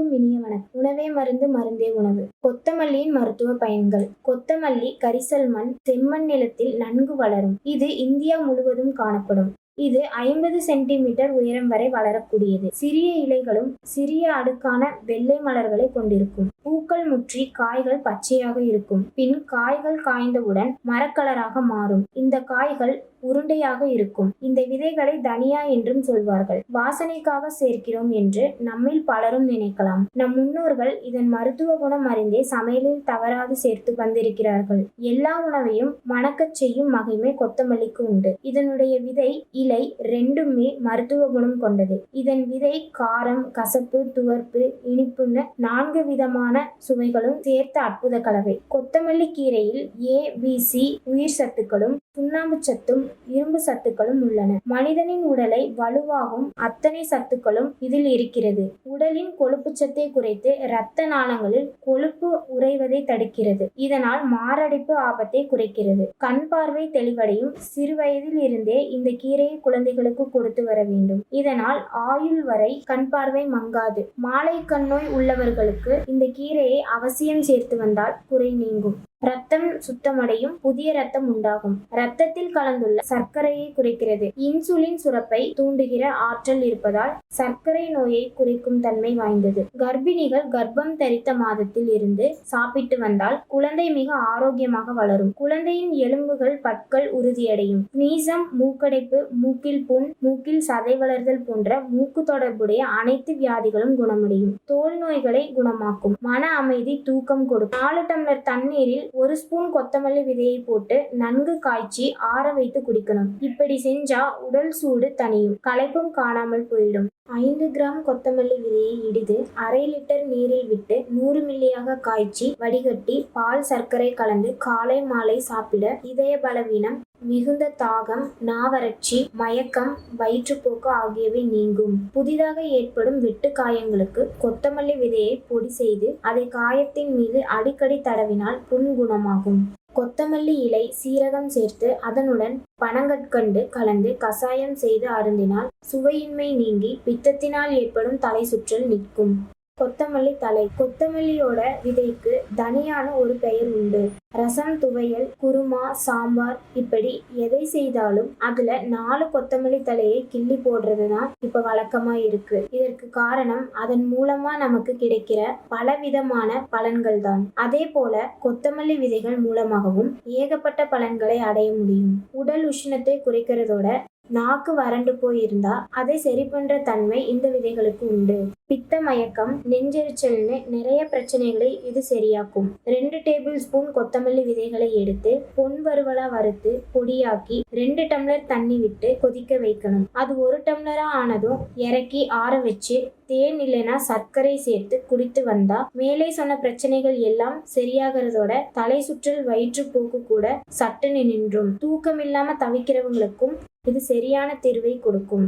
அனைவருக்கும் இனிய வணக்கம். உணவே மருந்து மருந்தே உணவு. கொத்தமல்லியின் மருத்துவ பயன்கள். கொத்தமல்லி கரிசல் மண் செம்மண் நிலத்தில் நன்கு வளரும். இது இந்தியா முழுவதும் காணப்படும். இது ஐம்பது சென்டிமீட்டர் உயரம் வரை வளரக்கூடியது. சிறிய இலைகளும் சிறிய அடுக்கான வெள்ளை மலர்களை கொண்டிருக்கும். பூக்கள் முற்றி காய்கள் பச்சையாக இருக்கும். பின் காய்கள் காய்ந்தவுடன் மரக்கலராக மாறும். இந்த காய்கள் உருண்டையாக இருக்கும். இந்த விதைகளை தனியா என்றும் சொல்வார்கள். வாசனைக்காக சேர்க்கிறோம் என்று நம்மில் பலரும் நினைக்கலாம். நம் முன்னோர்கள் இதன் மருத்துவ குணம் அறிந்தே சமையலில் தவறாது சேர்த்து வந்திருக்கிறார்கள். எல்லா உணவையும் மணக்கச் செய்யும் மகிமை கொத்தமல்லிக்கு உண்டு. இதனுடைய விதை இலை ரெண்டுமே மருத்துவ குணம் கொண்டது. இதன் விதை காரம் கசப்பு துவர்ப்பு இனிப்புன்னு நான்கு விதமான சுவைகளும் சேர்த்த அற்புத கலவை. கொத்தமல்லி கீரையில் ஏ பி சி உயிர் சத்துக்களும் சுண்ணாம்பு சத்தும் இரும்பு சத்துக்களும் உள்ளன. மனிதனின் உடலை வலுவாகும் அத்தனை சத்துக்களும் இதில் இருக்கிறது. உடலின் கொழுப்பு சத்தை குறைத்து இரத்த நாளங்களில் கொழுப்பு உறைவதை தடுக்கிறது. இதனால் மாரடைப்பு ஆபத்தை குறைக்கிறது. கண் பார்வை தெளிவடையும் சிறுவயதில் இருந்தே இந்த கீரையை குழந்தைகளுக்கு கொடுத்து வர வேண்டும். இதனால் ஆயுள் வரை கண் பார்வை மங்காது. மாலை கண்ணோய் உள்ளவர்களுக்கு இந்த கீரையை அவசியம் சேர்த்து வந்தால் குறை நீங்கும். ரத்தம் சுத்தமடையும் புதிய ரத்தம் உண்டாகும். ரத்தத்தில் கலந்துள்ள சர்க்கரையை குறைக்கிறது. இன்சுலின் சுரப்பை தூண்டுகிற ஆற்றல் இருப்பதால் சர்க்கரை நோயை குறைக்கும் தன்மை வாய்ந்தது. கர்ப்பிணிகள் கர்ப்பம் தரித்த மாதத்தில் இருந்து சாப்பிட்டு வந்தால் குழந்தை மிக ஆரோக்கியமாக வளரும். குழந்தையின் எலும்புகள் பற்கள் உறுதியடையும். நீசம் மூக்கடைப்பு மூக்கில் புண் மூக்கில் சதை வளர்தல் போன்ற மூக்கு தொடர்புடைய அனைத்து வியாதிகளும் குணமடையும். தோல் நோய்களை குணமாக்கும். மன அமைதி தூக்கம் கொடுக்கும். நாலு டம்ளர் தண்ணீரில் ஒரு ஸ்பூன் கொத்தமல்லி விதையை போட்டு நன்கு காய்ச்சி ஆற வைத்து குடிக்கணும். இப்படி செஞ்சா உடல் சூடு தணியும். களைப்பும் காணாமல் போயிடும். ஐந்து கிராம் கொத்தமல்லி விதையை இடித்து அரை லிட்டர் நீரில் விட்டு நூறு மில்லியாக காய்ச்சி வடிகட்டி பால் சர்க்கரை கலந்து காலை மாலை சாப்பிட இதய பலவீனம் மிகுந்த தாகம் நாவறட்சி மயக்கம் வயிற்றுப்போக்கு ஆகியவை நீங்கும். புதிதாக ஏற்படும் வெட்டு காயங்களுக்கு கொத்தமல்லி விதையை பொடி செய்து அதை காயத்தின் மீது அடிக்கடி தடவினால் புண் குணமாகும் கொத்தமல்லி இலை சீரகம் சேர்த்து அதனுடன் பனங்கற்கண்டு கலந்து கசாயம் செய்து அருந்தினால் சுவையின்மை நீங்கி பித்தத்தினால் ஏற்படும் தலை சுற்றல் நிற்கும். கொத்தமல்லி தலை கொத்தமல்லியோட விதைக்கு தனியான ஒரு பெயர் உண்டு. ரசம் துவையல் குருமா சாம்பார் இப்படி எதை செய்தாலும் அதுல நாலு கொத்தமல்லி தலையை கிள்ளி போடுறது தான் இப்ப வழக்கமா இருக்கு. இதற்கு காரணம் அதன் மூலமா நமக்கு கிடைக்கிற பலவிதமான பலன்கள் தான் அதே போல கொத்தமல்லி விதைகள் மூலமாகவும் ஏகப்பட்ட பலன்களை அடைய முடியும். உடல் உஷ்ணத்தை குறைக்கிறதோட நாக்கு வறண்டு போயிருந்தா அதை சரி பண்ற தன்மை இந்த விதைகளுக்கு உண்டு. பித்த மயக்கம் நெஞ்செரிச்சல்னு நிறைய பிரச்சனைகளை இது சரியாக்கும். ரெண்டு டேபிள் ஸ்பூன் கொத்தமல்லி விதைகளை எடுத்து பொன் வறுவலா வறுத்து பொடியாக்கி ரெண்டு டம்ளர் தண்ணி விட்டு கொதிக்க வைக்கணும். அது ஒரு டம்ளரா ஆனதும் இறக்கி ஆற வச்சு தேன் இல்லைனா சர்க்கரை சேர்த்து குடித்து வந்தா மேலே சொன்ன பிரச்சனைகள் எல்லாம் சரியாகிறதோட தலை சுற்றல் வயிற்றுப்போக்கு கூட சட்டுன்னு நின்றும். தூக்கம் இல்லாம தவிக்கிறவங்களுக்கும் இது சரியான தீர்வை கொடுக்கும்.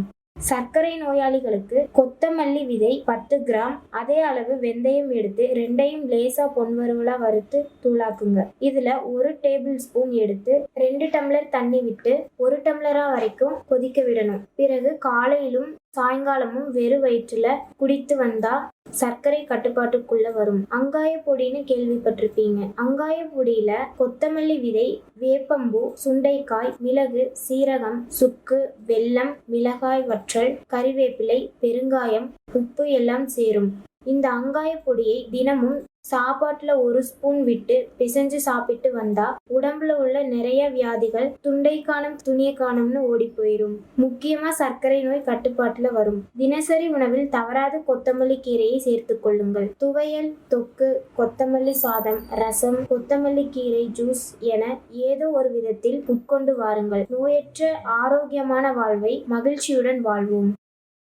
சர்க்கரை நோயாளிகளுக்கு கொத்தமல்லி விதை பத்து கிராம் அதே அளவு வெந்தயம் எடுத்து ரெண்டையும் லேசா பொன்வருவலா வறுத்து தூளாக்குங்க. இதுல ஒரு டேபிள் ஸ்பூன் எடுத்து ரெண்டு டம்ளர் தண்ணி விட்டு ஒரு டம்ளரா வரைக்கும் கொதிக்க விடணும். பிறகு காலையிலும் சாயங்காலமும் வெறு வயிற்றுல குடித்து வந்தா சர்க்கரை கட்டுப்பாட்டுக்குள்ள வரும். அங்காய பொடின்னு கேள்விப்பட்டிருப்பீங்க. அங்காய பொடியில கொத்தமல்லி விதை வேப்பம்பூ சுண்டைக்காய் மிளகு சீரகம் சுக்கு வெல்லம் மிளகாய் வற்றல் கறிவேப்பிலை பெருங்காயம் உப்பு எல்லாம் சேரும். இந்த அங்காய பொடியை தினமும் சாப்பாட்டுல ஒரு ஸ்பூன் விட்டு பிசைஞ்சு சாப்பிட்டு வந்தா உடம்புல உள்ள நிறைய வியாதிகள் துண்டை காணும் துணிய காணும்னு ஓடி போயிரும். முக்கியமா சர்க்கரை நோய் கட்டுப்பாட்டுல வரும். தினசரி உணவில் தவறாது கொத்தமல்லி கீரையை சேர்த்து கொள்ளுங்கள். துவையல் தொக்கு கொத்தமல்லி சாதம் ரசம் கொத்தமல்லி கீரை ஜூஸ் என ஏதோ ஒரு விதத்தில் உட்கொண்டு வாருங்கள். நோயற்ற ஆரோக்கியமான வாழ்வை மகிழ்ச்சியுடன் வாழ்வோம்.